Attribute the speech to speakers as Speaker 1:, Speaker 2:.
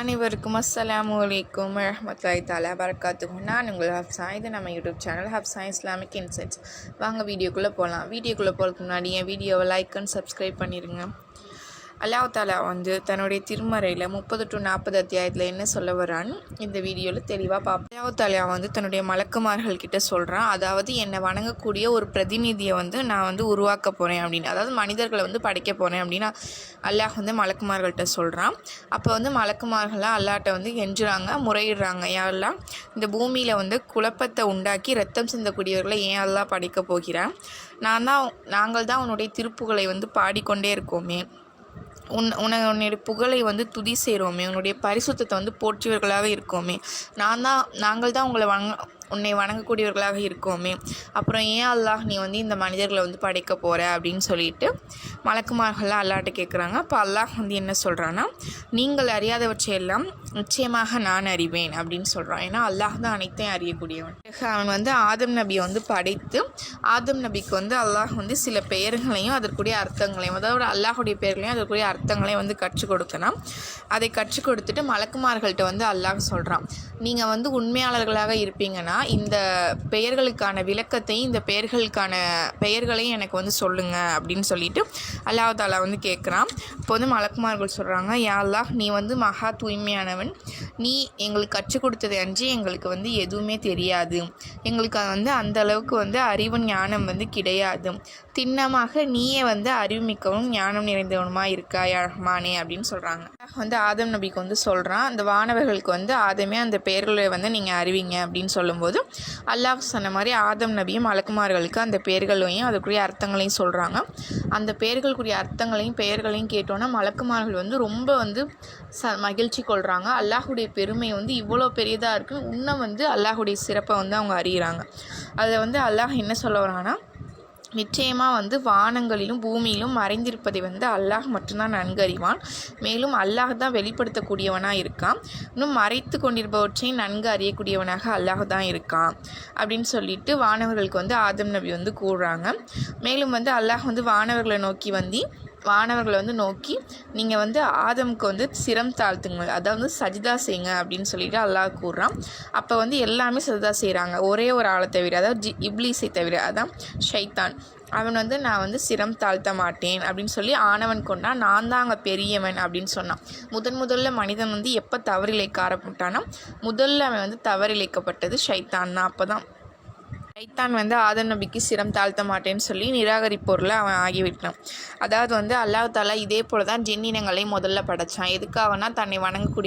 Speaker 1: அனைவருக்கும் அஸ்ஸலாமு அலைக்கும் வரமத்துல்லாஹி தாலா வரகாத்துக்கும் நான் உங்கள் ஹப்சா இது நம்ம YouTube channel Hafsa Islamic insights. வாங்க வீடியோக்குள்ளே போகலாம் வீடியோக்குள்ளே போகிறதுக்கு முன்னாடி என் வீடியோவை லைக் அண்ட் சப்ஸ்கிரைப் பண்ணிடுங்க அல்லாஹ் தாலா வந்து தன்னுடைய திருமறையில் முப்பது டு நாற்பது அத்தியாயத்தில் என்ன சொல்ல வரான்னு இந்த வீடியோவில் தெளிவாக பார்ப்போம் அல்லாஹ் தாலா வந்து தன்னுடைய மலக்குமார்கள் கிட்ட சொல்கிறான் அதாவது என்னை வணங்கக்கூடிய ஒரு பிரதிநிதியை வந்து நான் வந்து உருவாக்க போகிறேன் அப்படின்னு. அதாவது மனிதர்களை வந்து படைக்க போகிறேன் அப்படின்னா அல்லாஹ் வந்து மலக்குமார்கள்ட்ட சொல்கிறான் அப்போ வந்து மலக்குமார்கள்லாம் அல்லாட்ட வந்து கெஞ்சுறாங்க முறையிடுறாங்க யாரெல்லாம் இந்த பூமியில் வந்து குழப்பத்தை உண்டாக்கி ரத்தம் சிந்தக்கூடியவர்களை ஏன் அதெல்லாம் படைக்க போகிறேன் நான் தான் நாங்கள் தான் உன்னுடைய திருப்புகளை வந்து பாடிக்கொண்டே இருக்கோமே. உன் உன உன்னுடைய புகழை வந்து துதி செய்கிறோமே உன்னுடைய பரிசுத்தத்தை வந்து போற்றியவர்களாக இருக்கோமே. நான் தான் நாங்கள் தான் உங்களை வாங்க உன்னை வணங்கக்கூடியவர்களாக இருக்கோமே. அப்புறம் ஏன் அல்லாஹ் நீ வந்து இந்த மனிதர்களை வந்து படைக்க போகிற அப்படின்னு சொல்லிட்டு மலக்குமார்கள்லாம் அல்லாட்ட கேட்குறாங்க அப்போ அல்லாஹ் வந்து என்ன சொல்கிறான்னா நீங்கள் அறியாதவற்றையெல்லாம் நிச்சயமாக நான் அறிவேன் அப்படின்னு சொல்கிறான் ஏன்னா அல்லாஹ் தான் அனைத்தையும் அறியக்கூடியவன். அவன் வந்து ஆதம் நபியை வந்து படைத்து ஆதம் நபிக்கு வந்து அல்லாஹ் வந்து சில பெயர்களையும் அதற்குரிய அர்த்தங்களையும் அதாவது அல்லாஹுடைய பெயர்களையும் அதற்குரிய அர்த்தங்களையும் வந்து கற்றுக் கொடுக்கணும் அதை கற்றுக் கொடுத்துட்டு மலக்குமார்கள்ட்ட வந்து அல்லாஹ் சொல்கிறான் நீங்கள் வந்து உண்மையாளர்களாக இருப்பீங்கன்னா இந்த பெயர்களுக்கான விளக்கத்தையும் இந்த பெயர்களுக்கான பெயர்களையும் எனக்கு வந்து சொல்லுங்கள் அப்படின்னு சொல்லிட்டு அல்லாஹ் தாலா வந்து கேட்குறான் இப்போ வந்து மலக்குமார்கள் சொல்கிறாங்க யா அல்லாஹ் நீ வந்து மகா தூய்மையானவன். நீ எங்களுக்கு கற்றுக் கொடுத்தது அன்றி எங்களுக்கு வந்து எதுவுமே தெரியாது. எங்களுக்கு அது வந்து அந்த அளவுக்கு வந்து அறிவு ஞானம் வந்து கிடையாது. திண்ணமாக நீயே வந்து அறிவுமிக்கவும் ஞானம் நிறைந்தவனுமா இருக்காய் ரஹ்மானே அப்படின்னு சொல்கிறாங்க வந்து ஆதம் நபிக்கு வந்து சொல்கிறான் அந்த வானவர்களுக்கு வந்து ஆதமே அந்த பெயர்களை வந்து நீங்கள் அறிவிங்க அப்படின்னு சொல்லும்போது அல்லாஹ் சொன்ன மாதிரி ஆதம் நபியும் மலக்குமார்களுக்கு அந்த பெயர்களையும் அதுக்குரிய அர்த்தங்களையும் சொல்கிறாங்க அந்த பெயர்களுக்குரிய அர்த்தங்களையும் பெயர்களையும் கேட்டோன்னா மலக்குமார்கள் வந்து ரொம்ப வந்து ச மகிழ்ச்சி கொள்கிறாங்க அல்லாஹுடைய பெருமை வந்து இவ்வளோ பெரியதாக இருக்குது இன்னும் வந்து அல்லாஹுடைய சிறப்பை வந்து அவங்க அறிகிறாங்க அதில் வந்து அல்லாஹ் என்ன சொல்ல வரான்னா நிச்சயமாக வந்து வானங்களிலும் பூமியிலும் மறைந்திருப்பதை வந்து அல்லாஹ் மட்டும்தான் நன்கு அறிவான் மேலும் அல்லாஹ் தான் வெளிப்படுத்தக்கூடியவனாக இருக்கான். இன்னும் மறைத்து கொண்டிருப்பவற்றையும் நன்கு அறியக்கூடியவனாக அல்லாஹ் தான் இருக்கான் அப்படின்னு சொல்லிட்டு வானவர்களுக்கு வந்து ஆதம் நபி வந்து கூறுறாங்க. மேலும் வந்து அல்லாஹ் வந்து வானவர்களை நோக்கி வந்து வானவர்களை வந்து நோக்கி நீங்கள் வந்து ஆதமுக்கு வந்து சிரம் தாழ்த்துங்க அதாவது சஜிதா செய்யுங்க அப்படின்னு சொல்லிட்டு அல்லாஹ் கூறுறான். அப்போ வந்து எல்லாமே சஜிதா செய்கிறாங்க ஒரே ஒரு ஆளை தவிர அதாவது ஜி இப்லீஸை தவிர அதான் ஷைத்தான். அவன் வந்து நான் வந்து சிரம் தாழ்த்த மாட்டேன் அப்படின்னு சொல்லி ஆணவன் கொண்டா நான் தான் அங்கே பெரியவன் அப்படின்னு சொன்னான். முதன் முதல்ல மனிதன் வந்து எப்போ தவறிழைக்க ஆரம்பிட்டானா முதல்ல அவன் வந்து தவறிழைக்கப்பட்டது ஷைத்தான் தான். அப்போ தான் சைத்தான் வந்து ஆதம் நபிக்கு சிரம் தாழ்த்த மாட்டேன்னு சொல்லி நிராகரிப்போரில் அவன் ஆகிவிட்டான். அதாவது வந்து அல்லாஹ் தாலா இதே போல தான் ஜென்னினங்களை முதல்ல படைச்சான். எதுக்காகனா தன்னை வணங்கக்கூடிய